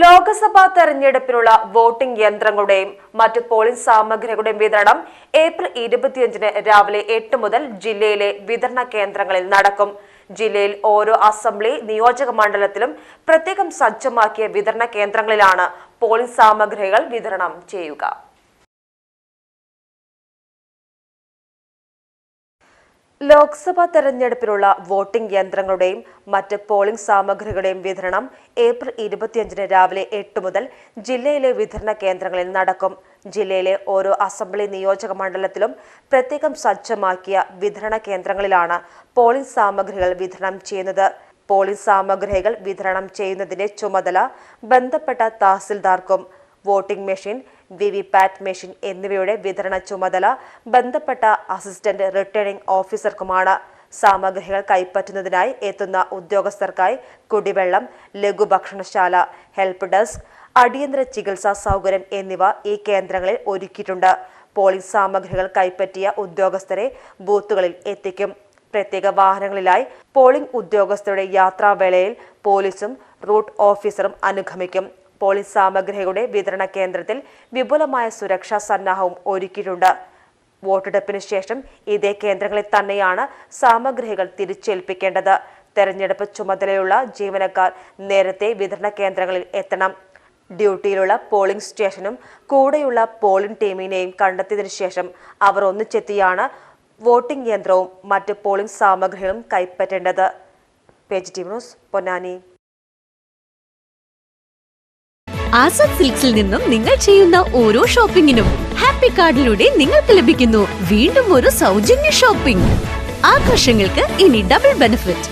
ലോക്സഭാ തെരഞ്ഞെടുപ്പിനുള്ള വോട്ടിംഗ് യന്ത്രങ്ങളുടെയും മറ്റ് പോളിംഗ് സാമഗ്രികളുടെയും വിതരണം ഏപ്രിൽ ഇരുപത്തിയഞ്ചിന് രാവിലെ എട്ട് മുതൽ ജില്ലയിലെ വിതരണ കേന്ദ്രങ്ങളിൽ നടക്കും. ജില്ലയിൽ ഓരോ അസംബ്ലി നിയോജക മണ്ഡലത്തിലും പ്രത്യേകം സജ്ജമാക്കിയ വിതരണ കേന്ദ്രങ്ങളിലാണ് പോളിംഗ് സാമഗ്രികൾ വിതരണം ചെയ്യുക. ലോക്സഭാ തെരഞ്ഞെടുപ്പിനുള്ള വോട്ടിംഗ് യന്ത്രങ്ങളുടെയും മറ്റ് പോളിംഗ് സാമഗ്രികളുടെയും വിതരണം ഏപ്രിൽ ഇരുപത്തിയഞ്ചിന് രാവിലെ എട്ട് മുതൽ ജില്ലയിലെ വിതരണ കേന്ദ്രങ്ങളിൽ നടക്കും. ജില്ലയിലെ ഓരോ അസംബ്ലി നിയോജക മണ്ഡലത്തിലും പ്രത്യേകം സജ്ജമാക്കിയ വിതരണ കേന്ദ്രങ്ങളിലാണ് പോളിംഗ് സാമഗ്രികൾ വിതരണം ചെയ്യുന്നത്. പോളിംഗ് സാമഗ്രികൾ വിതരണം ചെയ്യുന്നതിന്റെ ചുമതല ബന്ധപ്പെട്ട തഹസിൽദാർക്കും. Voting machine VVPAT machine എന്നിവയുടെ വിതരണ ചുമതല ബന്ധപ്പെട്ട അസിസ്റ്റന്റ് റിട്ടേണിംഗ് ഓഫീസർക്കുമാണ്. സാമഗ്രികൾ കൈപ്പറ്റുന്നതിനായി എത്തുന്ന ഉദ്യോഗസ്ഥർക്കായി കുടിവെള്ളം ലഘുഭക്ഷണശാല ഹെൽപ്പ് ഡെസ്ക് അടിയന്തര ചികിത്സാ സൗകര്യം എന്നിവ ഈ കേന്ദ്രങ്ങളിൽ ഒരുക്കിയിട്ടുണ്ട്. പോളിംഗ് സാമഗ്രികൾ കൈപ്പറ്റിയ ഉദ്യോഗസ്ഥരെ ബൂത്തുകളിൽ എത്തിക്കും. പ്രത്യേക വാഹനങ്ങളിലായി പോളിംഗ് ഉദ്യോഗസ്ഥരുടെ യാത്രാവേളയിൽ പോലീസും റൂട്ട് ഓഫീസറും അനുഗമിക്കും. പോളിംഗ് സാമഗ്രികളുടെ വിതരണ കേന്ദ്രത്തിൽ വിപുലമായ സുരക്ഷാ സന്നാഹവും ഒരുക്കിയിട്ടുണ്ട്. വോട്ടെടുപ്പിന് ശേഷം ഇതേ കേന്ദ്രങ്ങളിൽ തന്നെയാണ് സാമഗ്രികൾ തിരിച്ചേൽപ്പിക്കേണ്ടത്. തെരഞ്ഞെടുപ്പ് ചുമതലയുള്ള ജീവനക്കാർ നേരത്തെ വിതരണ കേന്ദ്രങ്ങളിൽ എത്തണം. ഡ്യൂട്ടിയിലുള്ള പോളിംഗ് സ്റ്റേഷനും കൂടെയുള്ള പോളിംഗ് ടീമിനെയും കണ്ടെത്തിയതിനു ശേഷം അവർ ഒന്നിച്ചെത്തിയാണ് വോട്ടിംഗ് യന്ത്രവും മറ്റ് പോളിംഗ് സാമഗ്രികളും കൈപ്പറ്റേണ്ടത്. Page T news Ponnani. Azad സിൽക്സിൽ നിന്നും നിങ്ങൾ ചെയ്യുന്ന ഓരോ ഷോപ്പിംഗിനും ഹാപ്പി കാർഡിലൂടെ നിങ്ങൾക്ക് ലഭിക്കുന്നു. വീണ്ടും ഒരു സൗജന്യ ഷോപ്പിംഗ്. ആഘോഷങ്ങൾക്ക് ഇനി double benefit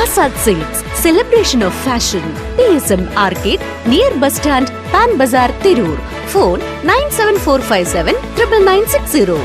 Azad silks celebration of fashion P S M arcade near bus stand Pan Bazar Tirur phone nine seven four five seven triple nine six zero